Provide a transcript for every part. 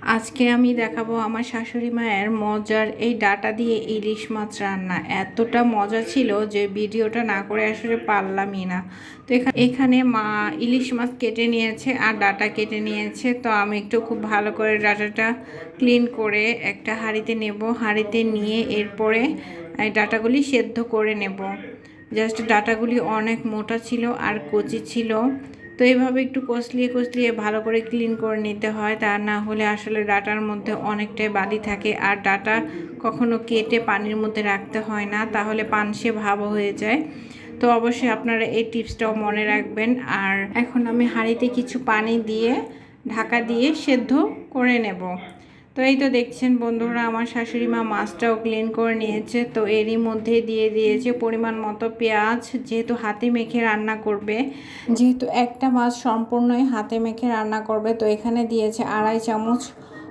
আজকে আমি দেখাবো আমার শাশুড়ি মায়ের মজার এই ডাটা দিয়ে ইলিশ মাছ রান্না। এতটা মজা ছিল যে ভিডিওটা না করে আসলে পারলামই না। তো এখা- এখানে মা ইলিশ মাছ কেটে নিয়েছে আর ডাটা কেটে নিয়েছে। তো আমি একটু খুব ভালো করে ডাটাটা ক্লিন করে একটা হাঁড়িতে নেব। হাঁড়িতে নিয়ে এরপরে ডাটাগুলি সেদ্ধ করে নেব। জাস্ট ডাটাগুলি অনেক মোটা ছিল আর কচি ছিল। তো এইভাবে একটু কষলিয়ে কষলিয়ে ভালো করে ক্লিন করে নিতে হয়। তা না হলে আসলে ডাটার মধ্যে অনেকটাই বালি থাকে। আর ডাটা কখনো কেটে পানির মধ্যে রাখতে হয় না, তাহলে পান সে ভাব হয়ে যায়। তো অবশ্যই আপনারা এই টিপসটাও মনে রাখবেন। আর এখন আমি হাঁড়িতে কিছু পানি দিয়ে ঢাকা দিয়ে সেদ্ধ করে নেব। তো এই তো দেখছেন বন্ধুরা, আমার শাশুড়ি মা মাছটাও ক্লিন করে নিয়েছে। তো এরই মধ্যে দিয়ে দিয়েছে পরিমাণ মতো পেঁয়াজ, যেহেতু হাতে মেখে রান্না করবে। যেহেতু একটা মাছ সম্পূর্ণই হাতে মেখে রান্না করবে, তো এখানে দিয়েছে আড়াই চামচ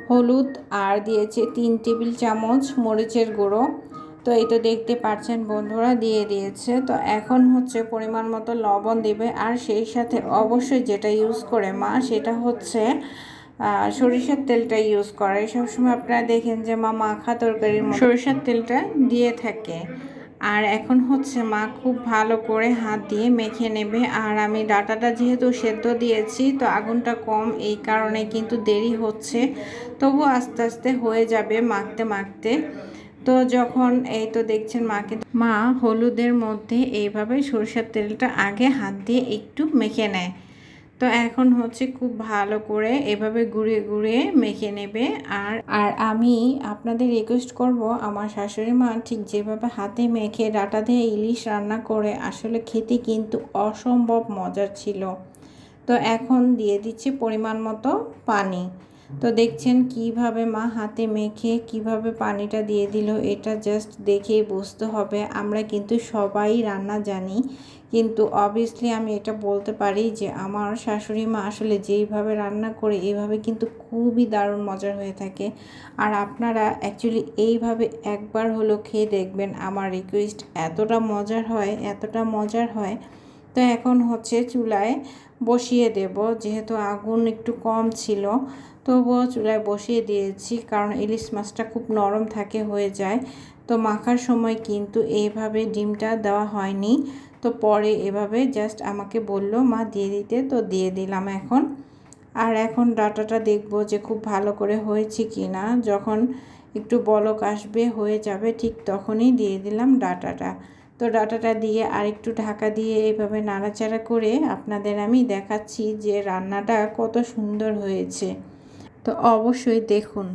হলুদ আর দিয়েছে তিন টেবিল চামচ মরিচের গুঁড়ো। তো এই তো দেখতে পাচ্ছেন বন্ধুরা, দিয়ে দিয়েছে। তো এখন হচ্ছে পরিমাণ মতো লবণ দেবে, আর সেই সাথে অবশ্যই যেটা ইউজ করে মা, সেটা হচ্ছে সরিষার তেলটা ইউজ করে। সবসময় আপনারা দেখেন যে মা মাখা তরকারির সরিষার তেলটা দিয়ে থাকে। আর এখন হচ্ছে মা খুব ভালো করে হাত দিয়ে মেখে নেবে। আর আমি ডাটাটা যেহেতু সেদ্ধ দিয়েছি, তো আগুনটা কম, এই কারণে কিন্তু দেরি হচ্ছে। তবু আস্তে আস্তে হয়ে যাবে মাখতে মাখতে। তো যখন এই তো দেখছেন মাকে মা হলুদের মধ্যে এইভাবে সরষের তেলটা আগে হাত দিয়ে একটু মেখে নেয়। তো এখন হচ্ছে খুব ভালো করে এভাবে ঘুরে ঘুরে মেখে নেবে। আর আর আমি আপনাদের রিকোয়েস্ট করব, আমার শাশুড়ি মা ঠিক যেভাবে হাতে মেখে ডাটা দিয়ে ইলিশ রান্না করে আসলে খেতে কিন্তু অসম্ভব মজার ছিল। তো এখন দিয়ে দিচ্ছি পরিমাণ মতো পানি। তো দেখছেন কীভাবে মা হাতে মেখে কীভাবে পানিটা দিয়ে দিল, এটা জাস্ট দেখেই বুঝতে হবে। আমরা কিন্তু সবাই রান্না জানি, কিন্তু অবভিয়াসলি আমি এটা বলতে পারি যে আমার শাশুড়ি মা আসলে যেইভাবে রান্না করে এইভাবে কিন্তু খুবই দারুণ মজার হয়ে থাকে। আর আপনারা অ্যাকচুয়ালি এইভাবে একবার হলো খেয়ে দেখবেন, আমার রিকোয়েস্ট এতটা মজার হয়, এতটা মজার হয়। তো এখন হচ্ছে চুলায় বসিয়ে দেব, যেহেতু আগুন একটু কম ছিল। তবুও চুলায় বসিয়ে দিয়েছি, কারণ ইলিশ মাছটা খুব নরম থাকে, হয়ে যায়। তো মাখার সময় কিন্তু এইভাবে ডিমটা দেওয়া হয়নি। তো পরে এভাবে জাস্ট আমাকে বলল, মা, দিয়ে দিতে। তো দিয়ে দিলাম এখন। আর এখন ডাটাটা দেখব যে খুব ভালো করে হয়েছে কি না যখন একটু বলক আসবে, হয়ে যাবে, ঠিক তখনই দিয়ে দিলাম ডাটাটা। তো ডাটাটা দিয়ে আরেকটু ঢাকা দিয়ে এভাবে নাড়াচাড়া করে আপনাদের আমি দেখাচ্ছি যে রান্নাটা কত সুন্দর হয়েছে। তো অবশ্যই দেখুন।